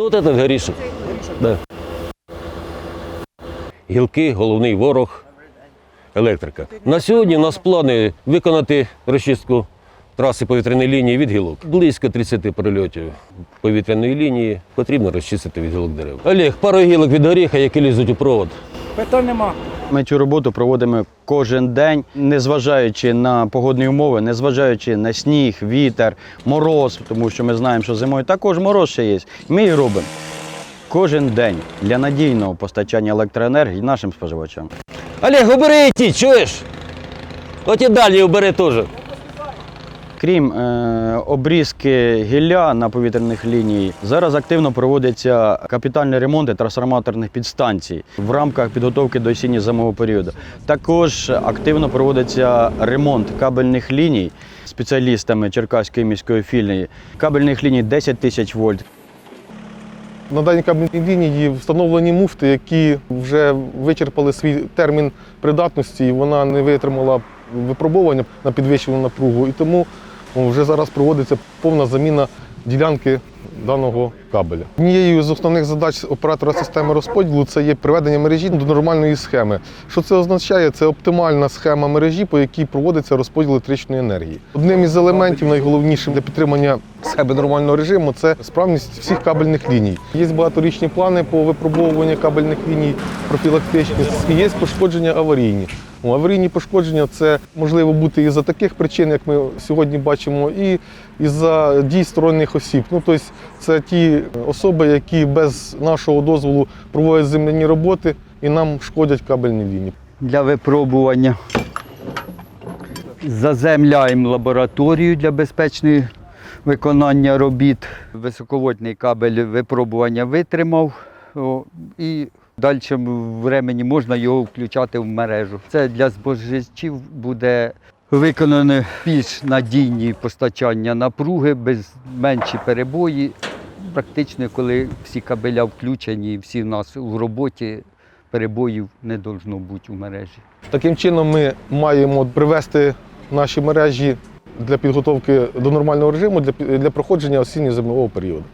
от этот горішок. Да. Гілки головний ворог електрика. На сьогодні у нас плани виконати розчистку траси повітряної лінії від гілок. Близько 30 прильотів повітряної лінії потрібно розчистити від гілок дерев. Олег, пару гілок від горіха, які лізуть у провод. Питань нема. Ми цю роботу проводимо кожен день, незважаючи на погодні умови, незважаючи на сніг, вітер, мороз, тому що ми знаємо, що зимою також мороз ще є. Ми їх робимо кожен день для надійного постачання електроенергії нашим споживачам. Олег, убери ті, чуєш? От і далі убери теж. Крім е, обрізки гілля на повітряних ліній, зараз активно проводяться капітальні ремонти трансформаторних підстанцій в рамках підготовки до осінньо-зимового періоду. Також активно проводиться ремонт кабельних ліній спеціалістами Черкаської міської філії. Кабельних ліній 10 тисяч вольт. На даній кабельній лінії встановлені муфти, які вже вичерпали свій термін придатності, і вона не витримала випробування на підвищену напругу. І тому вже зараз проводиться повна заміна ділянки даного кабеля. Однією з основних задач оператора системи розподілу це є приведення мережі до нормальної схеми. Що це означає? Це оптимальна схема мережі, по якій проводиться розподіл електричної енергії. Одним із елементів, найголовнішим для підтримання схеми нормального режиму, це справність всіх кабельних ліній. Є багаторічні плани по випробовуванню кабельних ліній, профілактичні, і є пошкодження аварійні. Ну, Аварійні пошкодження це можливо бути із-за таких причин, як ми сьогодні бачимо, і із-за дій сторонніх осіб. Ну, тобто це ті особи, які без нашого дозволу проводять земляні роботи і нам шкодять кабельні лінії. для випробування. Заземляємо лабораторію для безпечного виконання робіт. Високовольтний кабель випробування витримав і далі времені можна його включати в мережу. Це для споживачів буде виконане більш надійні постачання напруги, без менші перебої. Практично, коли всі кабеля включені, всі в нас в роботі, перебоїв не должно бути у мережі. Таким чином ми маємо привести наші мережі для підготовки до нормального режиму для, для проходження осінньо-зимового періоду.